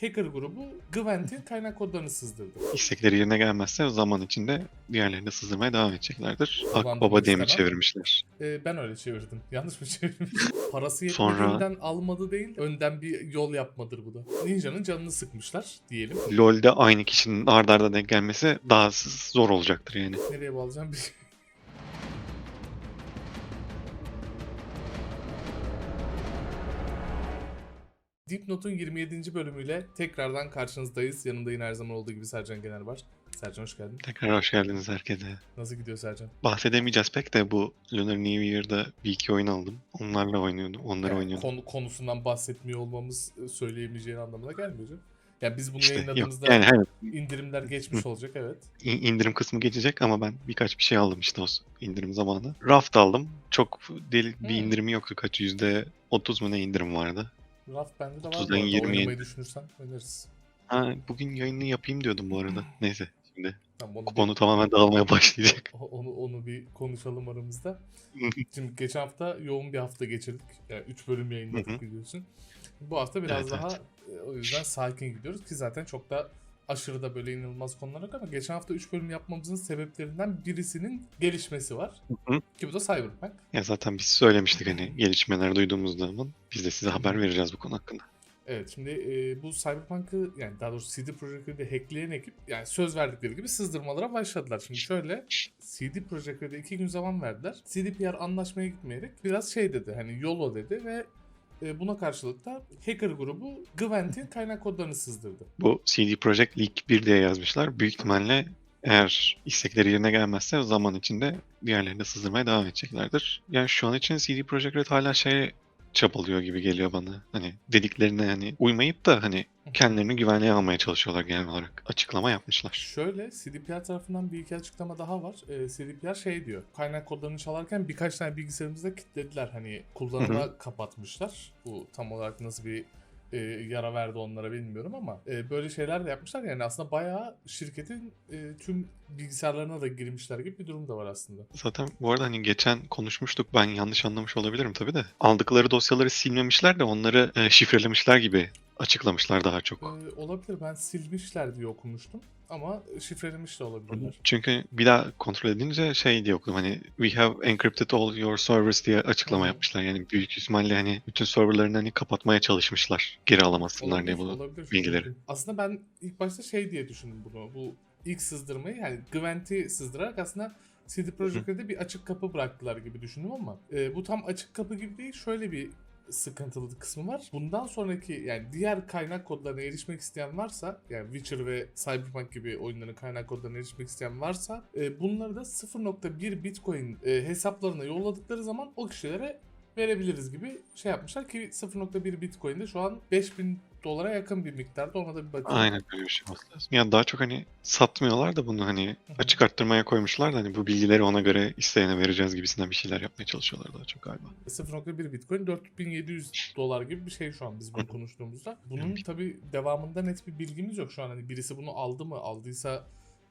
hacker grubu Gwent'in kaynak kodlarını sızdırdı. İstekleri yerine gelmezse zaman içinde diğerlerini sızdırmaya devam edecekler. Kullandığımız Akbaba diye mi çevirmişler? Ee, ben öyle çevirdim. Yanlış mı çevirdim? Parası Sonra- yetmediğinden almadı değil, önden bir yol yapmadır bu da. Ninja'nın canını sıkmışlar diyelim. LoL'de aynı kişinin ardarda arda denk gelmesi daha zor olacaktır yani. Nereye bağlayacağım Dipnot'un 27. bölümüyle tekrardan karşınızdayız. Yanımda yine her zaman olduğu gibi Sercan Gener var. Sercan hoş geldin. Tekrar hoş geldiniz herkese. Nasıl gidiyor Sercan? Bahsedemeyeceğiz pek de bu Lunar New Year'da bir iki oyun aldım. Onlarla oynuyordum. Onları Yani oynuyordum. konu, konusundan bahsetmiyor olmamız e, söyleyemeyeceğin anlamına gelmiyor canım. Yani biz bunu İşte yok. yayınladığımızda Yani hani indirimler geçmiş olacak evet. in- indirim kısmı geçecek ama ben birkaç bir şey aldım işte o indirim zamanı. Raft aldım. Çok deli bir Hmm. indirimi yoktu. Kaç yüzde 30 mu ne indirim vardı. Raf bende de var bu 30'dan arada. 20'ye. Oynamayı düşünürsen oynarız. Ha, bugün yayını yapayım diyordum bu arada. Neyse şimdi Tamam, onu, bir- konu tamamen dağılmaya başlayacak. onu, onu bir konuşalım aramızda. Şimdi geçen hafta yoğun bir hafta geçirdik. Yani 3 bölüm yayınladık biliyorsun. Bu hafta biraz Evet, daha evet. e, o yüzden sakin gidiyoruz ki zaten çok da aşırı da böyle inanılmaz konular yok ama geçen hafta 3 bölüm yapmamızın sebeplerinden birisinin gelişmesi var. hı. Ki bu da Cyberpunk. Ya zaten biz söylemiştik hani gelişmeler duyduğumuz zaman biz de size haber vereceğiz bu konu hakkında. Evet şimdi e, bu Cyberpunk'ı yani daha doğrusu CD Projekt Red'i hackleyen ekip yani söz verdikleri gibi sızdırmalara başladılar. Şimdi şöyle CD Projekt Red'e iki gün zaman verdiler. CDPR anlaşmaya gitmeyerek biraz şey dedi hani YOLO dedi ve buna karşılık da hacker grubu Gwent'in kaynak kodlarını sızdırdı. Bu CD Projekt Leak 1 diye yazmışlar. Büyük ihtimalle eğer istekleri yerine gelmezse zaman içinde diğerlerini sızdırmaya devam edeceklerdir. Yani şu an için CD Projekt Red hala şey çabalıyor gibi geliyor bana. Hani dediklerine hani uymayıp da hani kendilerini güvenliğe almaya çalışıyorlar genel olarak. Açıklama yapmışlar. Şöyle CDPR tarafından bir iki açıklama daha var. E, CDPR şey diyor kaynak kodlarını çalarken birkaç tane bilgisayarımızda kilitlediler. Hani kullanıma kapatmışlar. Bu tam olarak nasıl bir e, yara verdi onlara bilmiyorum ama e, böyle şeyler de yapmışlar. Yani aslında bayağı şirketin e, tüm bilgisayarlarına da girmişler gibi bir durum da var aslında. Zaten bu arada hani geçen konuşmuştuk ben yanlış anlamış olabilirim tabii de. Aldıkları dosyaları silmemişler de onları e, şifrelemişler gibi açıklamışlar daha çok. E, olabilir ben silmişler diye okumuştum ama şifrelemiş de olabilirler. Çünkü bir daha kontrol edince şey diye okudum hani we have encrypted all your servers diye açıklama yapmışlar. Yani büyük ihtimalle hani bütün serverlarını hani kapatmaya çalışmışlar. Geri alamazsınlar diye bunu. olabilir. bilgileri. Aslında ben ilk başta şey diye düşündüm bunu. Bu ilk sızdırmayı yani Gwent'i sızdırarak aslında CD Projekt Red'e bir açık kapı bıraktılar gibi düşündüm ama e, bu tam açık kapı gibi değil. Şöyle bir sıkıntılı kısmı var. Bundan sonraki yani diğer kaynak kodlarına erişmek isteyen varsa yani Witcher ve Cyberpunk gibi oyunların kaynak kodlarına erişmek isteyen varsa e, bunları da 0.1 Bitcoin e, hesaplarına yolladıkları zaman o kişilere verebiliriz gibi şey yapmışlar ki 0.1 Bitcoin de şu an 5000 dolara yakın bir miktarda ona da bir bakın. Aynen böyle bir şey olması lazım. Ya daha çok hani satmıyorlar da bunu hani açık arttırmaya koymuşlar da hani bu bilgileri ona göre isteyene vereceğiz gibisinden bir şeyler yapmaya çalışıyorlar daha çok galiba. 0.1 Bitcoin 4700 dolar gibi bir şey şu an biz bunu konuştuğumuzda. Bunun tabi devamında net bir bilgimiz yok şu an. Hani birisi bunu aldı mı, aldıysa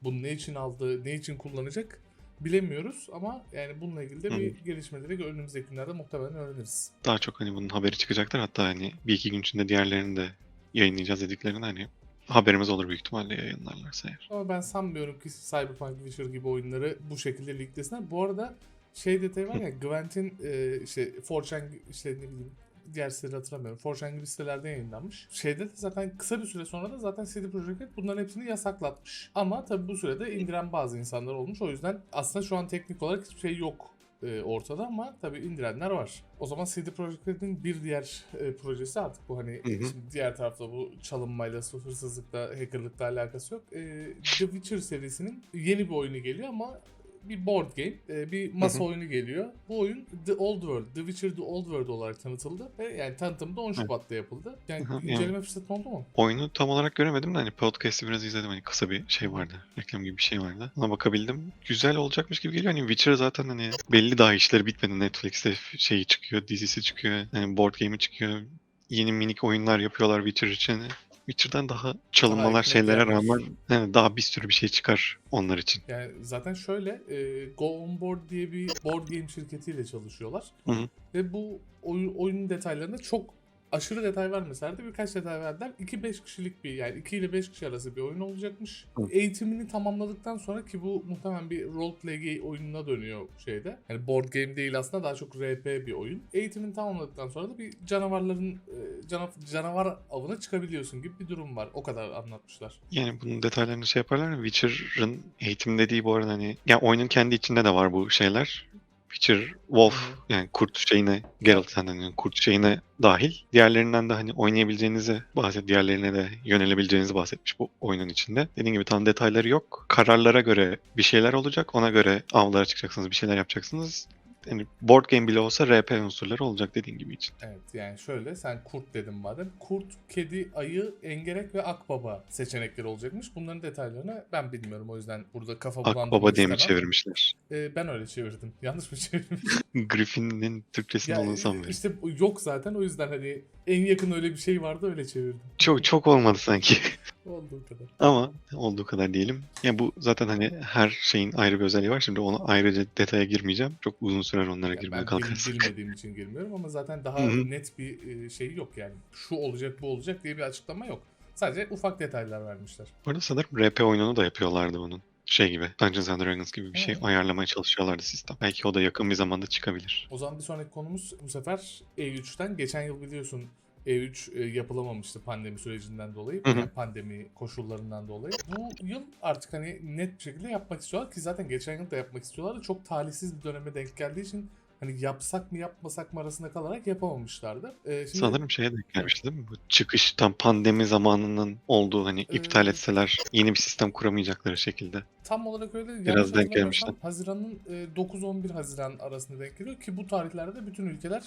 bunu ne için aldı, ne için kullanacak bilemiyoruz ama yani bununla ilgili de bir gelişmeleri önümüzdeki günlerde muhtemelen öğreniriz. Daha çok hani bunun haberi çıkacaktır hatta hani bir iki gün içinde diğerlerini de yayınlayacağız dediklerini hani haberimiz olur büyük ihtimalle yayınlarlarsa eğer. Ama ben sanmıyorum ki Cyberpunk Witcher gibi oyunları bu şekilde leaklesinler. Bu arada şey detayı var ya Gwent'in e, işte 4chan işte ne bileyim diğer siteleri hatırlamıyorum. 4chan gibi sitelerde yayınlanmış. Şeyde de zaten kısa bir süre sonra da zaten CD Projekt Red bunların hepsini yasaklatmış. Ama tabii bu sürede indiren bazı insanlar olmuş. O yüzden aslında şu an teknik olarak hiçbir şey yok e, ortada ama tabii indirenler var. O zaman CD Projekt Red'in bir diğer e, projesi artık bu hani Hı hı. şimdi diğer tarafta bu çalınmayla, hırsızlıkla, hackerlıkla alakası yok. E, The Witcher serisinin yeni bir oyunu geliyor ama bir board game, e, bir masa oyunu geliyor. Bu oyun The Old World, The Witcher The Old World olarak tanıtıldı ve yani tanıtımı da 10 Şubat'ta yapıldı. Yani inceleme fırsatın oldu mu? Oyunu tam olarak göremedim de hani podcast'i biraz izledim hani kısa bir şey vardı. Reklam gibi bir şey vardı. Ona bakabildim. Güzel olacakmış gibi geliyor. Hani Witcher zaten hani belli daha işleri bitmedi. Netflix'te şeyi çıkıyor, dizisi çıkıyor. Hani board game'i çıkıyor. Yeni minik oyunlar yapıyorlar Witcher için. Witcher'dan daha çalınmalar ekmek şeylere yerler. rağmen yani daha bir sürü bir şey çıkar onlar için. Yani zaten şöyle e, Go On Board diye bir board game şirketiyle çalışıyorlar. Hı hı. Ve bu oyun, oyunun detaylarında çok aşırı detay vermeseler de birkaç detay verdiler. 2-5 kişilik bir yani 2 ile 5 kişi arası bir oyun olacakmış. Eğitimini tamamladıktan sonra ki bu muhtemelen bir roleplay oyununa dönüyor şeyde. Yani board game değil aslında daha çok RP bir oyun. Eğitimini tamamladıktan sonra da bir canavarların e, cana- canavar avına çıkabiliyorsun gibi bir durum var. O kadar anlatmışlar. Yani bunun detaylarını şey yaparlar mı? Witcher'ın eğitim dediği bu arada hani ya oyunun kendi içinde de var bu şeyler. Witcher, Wolf yani kurt şeyine, Geralt senden yani kurt şeyine dahil. Diğerlerinden de hani oynayabileceğinizi bahset, diğerlerine de yönelebileceğinizi bahsetmiş bu oyunun içinde. Dediğim gibi tam detayları yok. Kararlara göre bir şeyler olacak. Ona göre avlara çıkacaksınız, bir şeyler yapacaksınız. Yani board game bile olsa RP unsurları olacak dediğin gibi için. Evet yani şöyle sen kurt dedin madem. Kurt, kedi, ayı, engerek ve akbaba seçenekleri olacakmış. Bunların detaylarını ben bilmiyorum o yüzden burada kafa bulandırmak Akbaba diye mi çevirmişler? Ee, ben öyle çevirdim. Yanlış mı çevirdim? Griffin'in Türkçesinde Ya, olduğunu sanmıyorum. işte yok zaten o yüzden hani en yakın öyle bir şey vardı öyle çevirdim. Çok çok olmadı sanki. Olduğu kadar. Ama olduğu kadar diyelim. Ya bu zaten hani her şeyin ayrı bir özelliği var. Şimdi onu ayrıca detaya girmeyeceğim. Çok uzun sürer onlara Yani girmeye ben kalkarsak. bilmediğim için girmiyorum ama zaten daha Hı hı. net bir e, şey yok yani. Şu olacak bu olacak diye bir açıklama yok. Sadece ufak detaylar vermişler. Bu arada sanırım RP oyununu da yapıyorlardı onun. Şey gibi, Dungeons and Dragons gibi bir şey Hı. ayarlamaya çalışıyorlardı sistem. Belki o da yakın bir zamanda çıkabilir. O zaman bir sonraki konumuz bu sefer E3'ten. Geçen yıl biliyorsun E3 e, yapılamamıştı pandemi sürecinden dolayı. Hı hı. Yani pandemi koşullarından dolayı. Bu yıl artık hani net bir şekilde yapmak istiyorlar ki zaten geçen yıl da yapmak istiyorlardı. Çok talihsiz bir döneme denk geldiği için hani yapsak mı yapmasak mı arasında kalarak yapamamışlardı. Ee, şimdi Sanırım şeye denk gelmişti değil mi? Bu çıkış tam pandemi zamanının olduğu hani iptal Ee, etseler yeni bir sistem kuramayacakları şekilde. tam olarak öyle Biraz denk gelmişti. Haziran'ın e, 9-11 Haziran arasında denk geliyor ki bu tarihlerde bütün ülkeler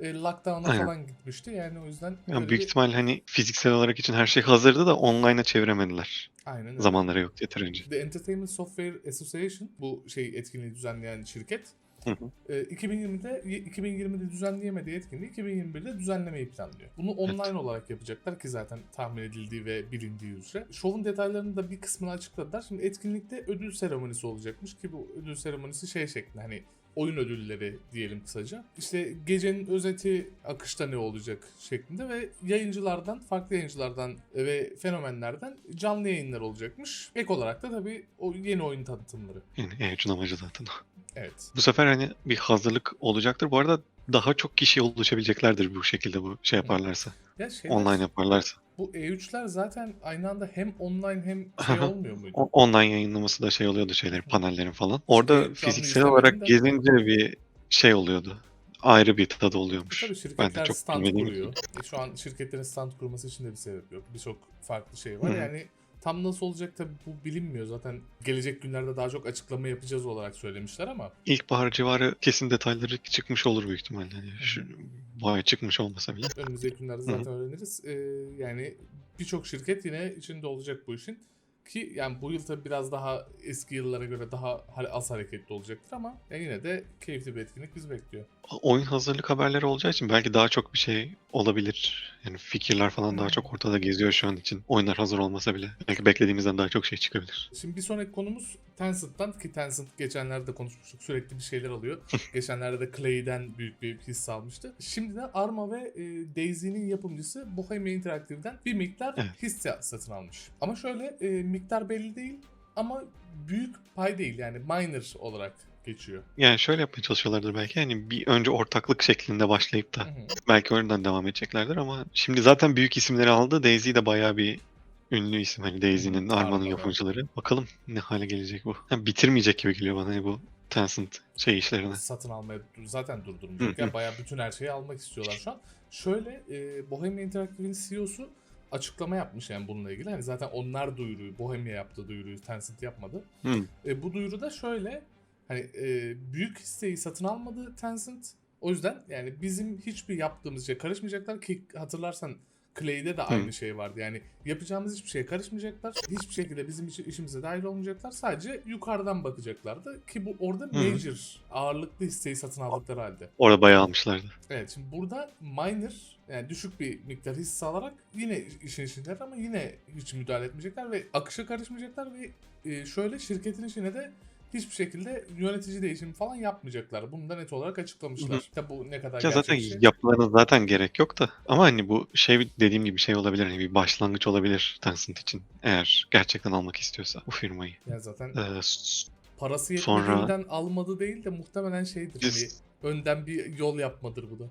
e, lockdown'a Aynen. falan gitmişti. Yani o yüzden Yani büyük bir- ihtimal hani fiziksel olarak için her şey hazırdı da online'a çeviremediler. Aynen öyle. Zamanları yok yeterince. The Entertainment Software Association bu şey etkinliği düzenleyen şirket. Hı hı. e, 2020'de 2020'de düzenleyemediği etkinliği 2021'de düzenlemeyi planlıyor. Bunu online olarak yapacaklar ki zaten tahmin edildiği ve bilindiği üzere. Şovun detaylarını da bir kısmını açıkladılar. Şimdi etkinlikte ödül seremonisi olacakmış ki bu ödül seremonisi şey şeklinde hani oyun ödülleri diyelim kısaca. İşte gecenin özeti akışta ne olacak şeklinde ve yayıncılardan, farklı yayıncılardan ve fenomenlerden canlı yayınlar olacakmış. Ek olarak da tabii o yeni oyun tanıtımları. Yani Ercun amacı zaten. Evet. Bu sefer hani bir hazırlık olacaktır. Bu arada daha çok kişi oluşabileceklerdir bu şekilde bu şey yaparlarsa. Ya şeyler, Online yaparlarsa. bu E3'ler zaten aynı anda hem online hem şey olmuyor muydu? Online yayınlaması da şey oluyordu şeyler, panellerin falan. Orada canlı fiziksel olarak de. gezince bir şey oluyordu. Ayrı bir tadı oluyormuş. Tabii Ben de şirketler çok stand kuruyor. E, şu an şirketlerin stand kurması için de bir sebep yok. Birçok farklı şey var. Hı. Yani tam nasıl olacak tabii bu bilinmiyor. Zaten gelecek günlerde daha çok açıklama yapacağız olarak söylemişler ama İlkbahar civarı kesin detayları çıkmış olur büyük ihtimalle. Yani şu, bu ay çıkmış olmasa bile. önümüzdeki günlerde zaten öğreniriz. Ee, yani birçok şirket yine içinde olacak bu işin. Ki yani bu yıl tabii biraz daha eski yıllara göre daha ha- az hareketli olacaktır ama ya yine de keyifli bir etkinlik bizi bekliyor. Oyun hazırlık haberleri olacağı için belki daha çok bir şey olabilir. Yani fikirler falan daha çok ortada geziyor şu an için. Oyunlar hazır olmasa bile. Belki beklediğimizden daha çok şey çıkabilir. Şimdi bir sonraki konumuz Tencent'tan ki Tencent geçenlerde konuşmuştuk sürekli bir şeyler alıyor. geçenlerde de Clay'den büyük bir hisse almıştı. Şimdi de Arma ve e, Daisy'nin yapımcısı Bohemia Interactive'den bir miktar Evet. hisse satın almış. Ama şöyle e, miktar belli değil ama büyük pay değil yani minor olarak geçiyor. Yani şöyle yapmaya çalışıyorlardır belki. Yani bir önce ortaklık şeklinde başlayıp da hı. belki oradan devam edeceklerdir ama şimdi zaten büyük isimleri aldı. Daisy de bayağı bir ünlü isim. Hani Daisy'nin, Arma'nın yapımcıları. Bakalım ne hale gelecek bu. Yani bitirmeyecek gibi geliyor bana hani bu Tencent şey işlerini. satın almaya zaten durdurmayacak. Yani bayağı bütün her şeyi almak istiyorlar şu an. Şöyle e, Bohemia Interactive'in CEO'su açıklama yapmış yani bununla ilgili. Hani zaten onlar duyuruyu, Bohemia yaptığı duyuruyu Tencent yapmadı. Hı. E, bu duyuruda şöyle hani e, büyük hisseyi satın almadı Tencent. O yüzden yani bizim hiçbir yaptığımız şeye karışmayacaklar ki hatırlarsan Clay'de de aynı şey vardı. Yani yapacağımız hiçbir şeye karışmayacaklar. Hiçbir şekilde bizim işi- işimize dahil olmayacaklar. Sadece yukarıdan bakacaklardı ki bu orada Hı. major ağırlıklı hisseyi satın aldıkları halde. Orada bayağı almışlardı. Evet şimdi burada minor yani düşük bir miktar hisse alarak yine işin içindeler ama yine hiç müdahale etmeyecekler ve akışa karışmayacaklar ve e, şöyle şirketin içine de hiçbir şekilde yönetici değişimi falan yapmayacaklar. Bunu da net olarak açıklamışlar. Hı. Tabi bu ne kadar Ya zaten şey. yapmalarına zaten gerek yok da. Ama hani bu şey dediğim gibi şey olabilir. Hani bir başlangıç olabilir Tencent için. Eğer gerçekten almak istiyorsa bu firmayı. Yani zaten Ee, parası sonra- yetmediğinden almadı değil de muhtemelen şeydir. Hani biz- önden bir yol yapmadır bu da.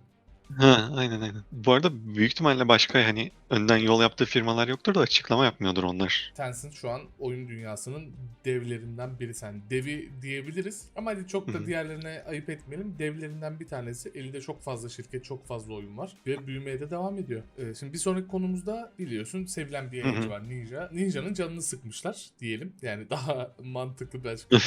Ha, aynen aynen. Bu arada büyük ihtimalle başka hani önden yol yaptığı firmalar yoktur da açıklama yapmıyordur onlar. Tencent şu an oyun dünyasının devlerinden birisi. Yani devi diyebiliriz ama hadi çok da diğerlerine ayıp etmeyelim. Devlerinden bir tanesi. Elinde çok fazla şirket, çok fazla oyun var ve büyümeye de devam ediyor. Ee, şimdi bir sonraki konumuzda biliyorsun sevilen bir yayıncı var Ninja. Ninja'nın canını sıkmışlar diyelim. Yani daha mantıklı bir açıklama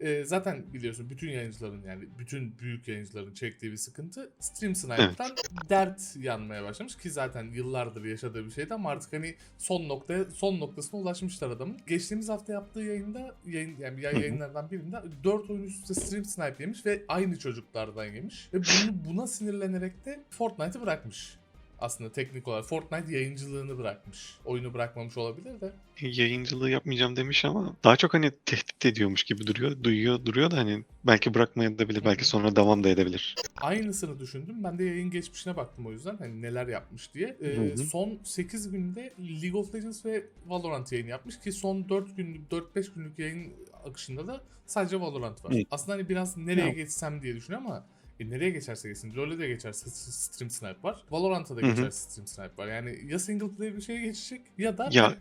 Ee, zaten biliyorsun bütün yayıncıların yani bütün büyük yayıncıların çektiği bir sıkıntı Stream Sniper'dan dert yanmaya başlamış ki zaten yıllardır yaşadığı bir şeydi ama artık hani son noktaya son noktasına ulaşmışlar adamın. Geçtiğimiz hafta yaptığı yayında yayın yani hı. yayınlardan birinde 4 oyun üst üste Stream Snipe yemiş ve aynı çocuklardan yemiş ve bunu buna sinirlenerek de Fortnite'ı bırakmış. Aslında teknik olarak Fortnite yayıncılığını bırakmış. Oyunu bırakmamış olabilir de. Yayıncılığı yapmayacağım demiş ama daha çok hani tehdit ediyormuş gibi duruyor. Duyuyor duruyor da hani belki bırakmayabilir. Belki sonra devam da edebilir. Aynısını düşündüm. Ben de yayın geçmişine baktım o yüzden. Hani neler yapmış diye. Ee, Hı hı. son 8 günde League of Legends ve Valorant yayın yapmış ki son 4 günlük 4-5 günlük yayın akışında da sadece Valorant var. Hı. Aslında hani biraz nereye Ya. geçsem diye düşünüyorum ama e, nereye geçerse geçsin. LoL'e de geçerse Stream Snipe var. Valorant'a da geçerse Stream Snipe var. Yani ya single player bir şeye geçecek ya da Ya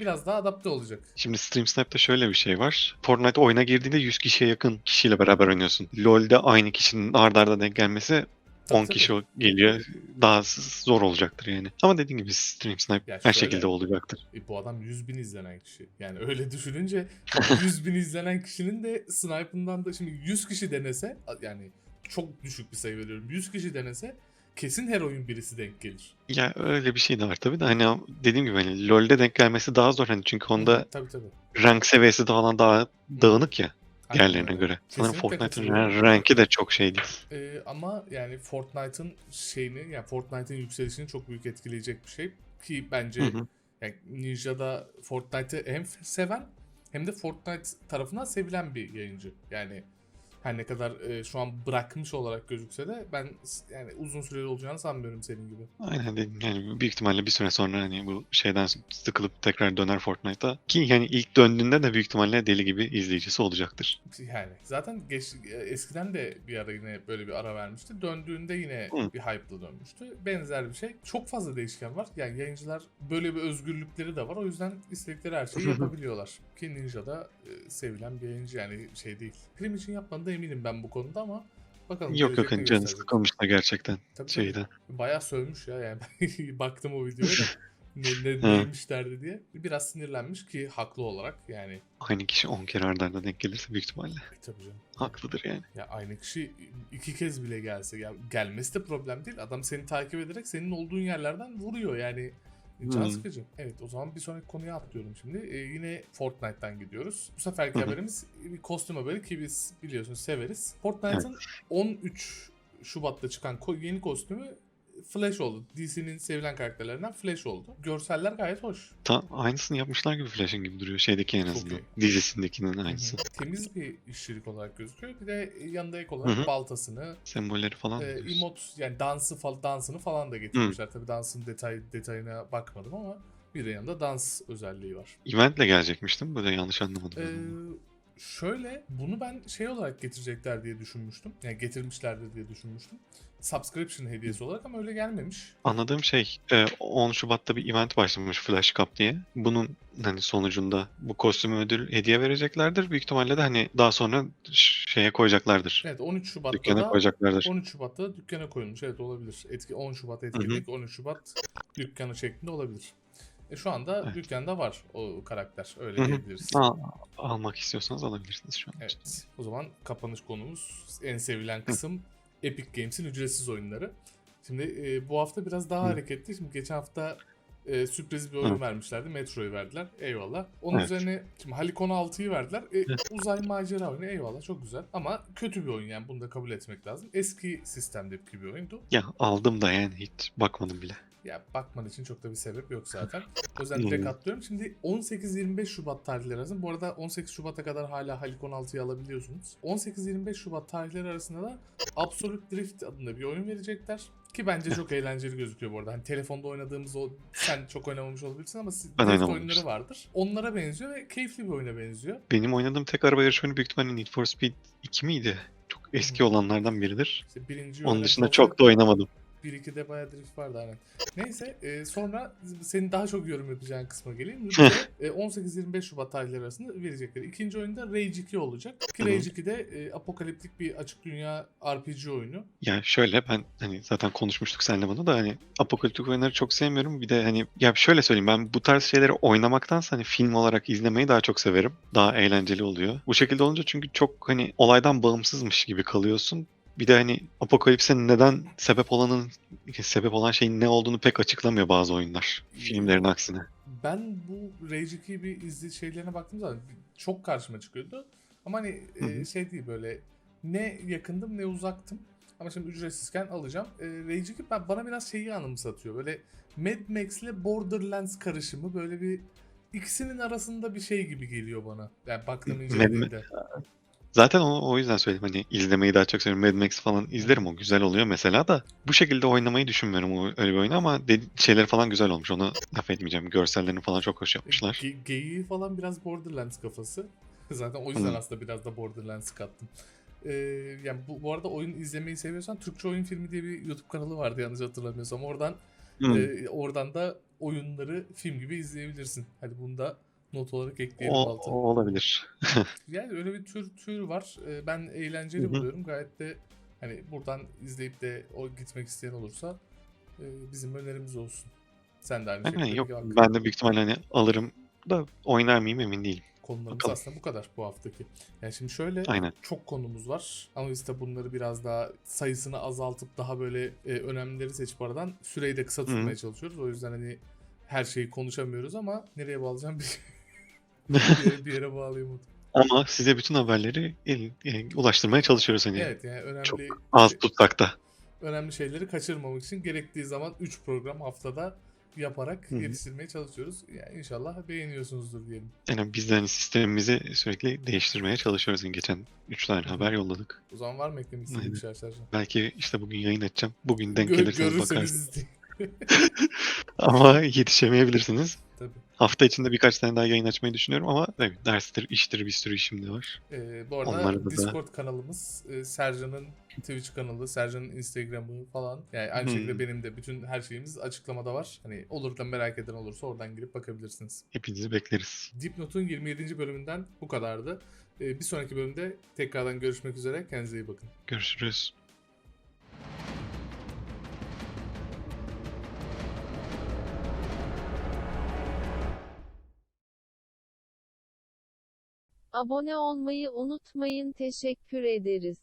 biraz daha adapte olacak. Şimdi Stream Snipe'da şöyle bir şey var. Fortnite oyuna girdiğinde 100 kişiye yakın kişiyle beraber oynuyorsun. LoL'de aynı kişinin ardarda arda denk gelmesi Tabii 10 tabii. kişi geliyor. Daha zor olacaktır yani. Ama dediğim gibi Stream Snipe Ya her şekilde olacaktır. E, bu adam 100 bin izlenen kişi. Yani öyle düşününce 100 bin izlenen kişinin de sniper'ından da şimdi 100 kişi denese yani çok düşük bir sayı veriyorum. 100 kişi denese kesin her oyun birisi denk gelir. Ya öyle bir şey de var tabii de hani dediğim gibi hani LoL'de denk gelmesi daha zor hani çünkü onda Tabii tabii. rank seviyesi falan daha dağınık ya Aynen diğerlerine öyle. göre. Sanırım Fortnite'ın rank'i de çok şey değil. Ee, ama yani Fortnite'ın şeyini yani Fortnite'ın yükselişini çok büyük etkileyecek bir şey ki bence Hı hı. yani Ninja'da Fortnite'ı hem seven hem de Fortnite tarafından sevilen bir yayıncı. Yani her ne kadar e, şu an bırakmış olarak gözükse de ben yani uzun süreli olacağını sanmıyorum senin gibi. Aynen dedim yani büyük ihtimalle bir süre sonra hani bu şeyden sıkılıp tekrar döner Fortnite'a. Ki yani ilk döndüğünde de büyük ihtimalle deli gibi izleyicisi olacaktır. Yani zaten geç, e, eskiden de bir ara yine böyle bir ara vermişti. Döndüğünde yine Hı. bir hype'la dönmüştü. Benzer bir şey. Çok fazla değişken var. Yani yayıncılar böyle bir özgürlükleri de var. O yüzden istedikleri her şeyi yapabiliyorlar. Ki Ninja'da e, sevilen bir yayıncı yani şey değil. Prim için eminim ben bu konuda ama bakalım. Yok yok hani canı sıkılmışlar gerçekten Tabii, tabii. şeyden. Bayağı sövmüş ya yani. Baktım o videoya da. ne, ne, neymişlerdi diye. Biraz sinirlenmiş ki haklı olarak yani. Aynı kişi 10 kere arda arda denk gelirse büyük ihtimalle E, tabii canım. haklıdır yani. Ya aynı kişi iki kez bile gelse ya gelmesi de problem değil. Adam seni takip ederek senin olduğun yerlerden vuruyor yani. Can Hmm. sıkıcı. Evet o zaman bir sonraki konuya atlıyorum şimdi. Ee, yine Fortnite'tan gidiyoruz. Bu seferki haberimiz bir kostüm haberi ki biz biliyorsunuz severiz. Fortnite'ın 13 Şubat'ta çıkan yeni kostümü Flash oldu. DC'nin sevilen karakterlerinden Flash oldu. Görseller gayet hoş. Ta aynısını yapmışlar gibi Flash'ın gibi duruyor şeydeki en Çok azından. iyi. Dizisindekinin aynısı. Temiz bir işçilik olarak gözüküyor. Bir de yanında ek olarak Hı hı. baltasını, Sembolleri falan. e, diyorsun. emot yani dansı falan dansını falan da getirmişler. Tabii dansın detay detayına bakmadım ama bir de yanında dans özelliği var. Eventle gelecekmiştim. Böyle yanlış anlamadım. Ee, ben onu. Şöyle bunu ben şey olarak getirecekler diye düşünmüştüm. Yani getirmişlerdir diye düşünmüştüm. Subscription hediyesi olarak ama öyle gelmemiş. Anladığım şey e, 10 Şubat'ta bir event başlamış Flash Cup diye. Bunun hani sonucunda bu kostümü ödül hediye vereceklerdir. Büyük ihtimalle de hani daha sonra şeye koyacaklardır. Evet 13 Şubat'ta Dükkana da koyacaklardır. 13 Şubat'ta dükkana koyulmuş. Evet olabilir. Etki 10 Şubat etkinlik, 13 Şubat dükkanı şeklinde olabilir. E şu anda Evet. dükkanda var o karakter. Öyle diyebiliriz. Al- almak istiyorsanız alabilirsiniz şu an. Evet. O zaman kapanış konumuz en sevilen kısım Epic Games'in ücretsiz oyunları. Şimdi e, bu hafta biraz daha Hı. hareketli. Şimdi geçen hafta e, sürpriz bir oyun Hı. vermişlerdi. Metro'yu verdiler. Eyvallah. Onun Evet. üzerine şimdi Halikon 6'yı verdiler. E, uzay macera oyunu. Eyvallah. Çok güzel. Ama kötü bir oyun yani. Bunu da kabul etmek lazım. Eski sistemdeki bir oyundu. Ya aldım da yani hiç bakmadım bile. Ya bakman için çok da bir sebep yok zaten. O yüzden direkt atlıyorum. Şimdi 18-25 Şubat tarihleri arasında. Bu arada 18 Şubat'a kadar hala Halik 16'yı alabiliyorsunuz. 18-25 Şubat tarihleri arasında da Absolute Drift adında bir oyun verecekler. Ki bence çok eğlenceli gözüküyor bu arada. Hani telefonda oynadığımız o sen çok oynamamış olabilirsin ama siz- Ben drift oyunları vardır. Onlara benziyor ve keyifli bir oyuna benziyor. Benim oynadığım tek araba yarışı oyunu büyük ihtimalle Need for Speed 2 miydi? Çok eski olanlardan biridir. İşte birinci Onun dışında çok da oynamadım. 1-2'de bayağı drift vardı aynen. Neyse e, sonra senin daha çok yorum yapacağın kısma geleyim. Bir de, e, 18-25 Şubat tarihleri arasında verecekleri. İkinci oyunda Rage 2 olacak. Ki. Rage 2'de e, apokaliptik bir açık dünya RPG oyunu. Ya şöyle ben hani zaten konuşmuştuk seninle bunu da hani apokaliptik oyunları çok sevmiyorum. Bir de hani ya şöyle söyleyeyim ben bu tarz şeyleri oynamaktansa hani film olarak izlemeyi daha çok severim. Daha eğlenceli oluyor. Bu şekilde olunca çünkü çok hani olaydan bağımsızmış gibi kalıyorsun. Bir de hani apokalipse neden sebep olanın sebep olan şeyin ne olduğunu pek açıklamıyor bazı oyunlar. Filmlerin aksine. Ben bu Rage 2'yi bir izli şeylerine baktığım zaman çok karşıma çıkıyordu. Ama hani e, şey değil böyle ne yakındım ne uzaktım. Ama şimdi ücretsizken alacağım. E, Rage 2 ben, bana biraz şeyi anımsatıyor. Böyle Mad Max ile Borderlands karışımı böyle bir ikisinin arasında bir şey gibi geliyor bana. Yani baktığım incelediğimde. Zaten o, o yüzden söyledim hani izlemeyi daha çok seviyorum. Mad Max falan izlerim o güzel oluyor mesela da. Bu şekilde oynamayı düşünmüyorum o öyle bir oyunu ama dedi, şeyleri falan güzel olmuş. Onu laf etmeyeceğim. Görsellerini falan çok hoş yapmışlar. Ge- geyiği falan biraz Borderlands kafası. Zaten o yüzden Hı. aslında biraz da Borderlands kattım. Ee, yani bu, bu arada oyun izlemeyi seviyorsan Türkçe Oyun Filmi diye bir YouTube kanalı vardı yanlış hatırlamıyorsam. Oradan e, oradan da oyunları film gibi izleyebilirsin. Hadi bunu da not olarak ekleyelim o, altına. o olabilir. Yani öyle bir tür tür var. Ee, ben eğlenceli buluyorum. Gayet de hani buradan izleyip de o gitmek isteyen olursa e, bizim önerimiz olsun. Sen de aynı şekilde yok bak. ben de büyük ihtimalle hani alırım da oynar mıyım emin değilim. Konularımız Bakalım. aslında bu kadar bu haftaki. Yani şimdi şöyle Aynen. çok konumuz var ama biz de bunları biraz daha sayısını azaltıp daha böyle e, önemlileri seçip aradan süreyi de kısa tutmaya çalışıyoruz. O yüzden hani her şeyi konuşamıyoruz ama nereye bağlayacağım bir, bir, yere, bağlayamadım. Ama size bütün haberleri el- ulaştırmaya çalışıyoruz hani. Evet yani önemli Çok Az tutsak da. önemli şeyleri kaçırmamak için gerektiği zaman 3 program haftada yaparak Hı hı. yetiştirmeye çalışıyoruz. Yani inşallah beğeniyorsunuzdur diyelim. Yani biz de hani sistemimizi sürekli değiştirmeye çalışıyoruz. Yani geçen 3 tane haber yolladık. O zaman var mı eklemek istediğin Aynen. bir şey? Belki işte bugün yayın edeceğim. Bugün denk Gör- gelirseniz bakarsınız. Ama yetişemeyebilirsiniz. Tabii. Hafta içinde birkaç tane daha yayın açmayı düşünüyorum ama tabii derstir, iştir bir sürü işim de var. Ee, bu arada Onları da- Discord kanalımız, e, Sercan'ın Twitch kanalı, Sercan'ın Instagram'ı falan. Yani aynı Hmm. şekilde benim de bütün her şeyimiz açıklamada var. Hani olur da merak eden olursa oradan girip bakabilirsiniz. Hepinizi bekleriz. Dipnot'un 27. bölümünden bu kadardı. Ee, bir sonraki bölümde tekrardan görüşmek üzere. Kendinize iyi bakın. Görüşürüz. Abone olmayı unutmayın. Teşekkür ederiz.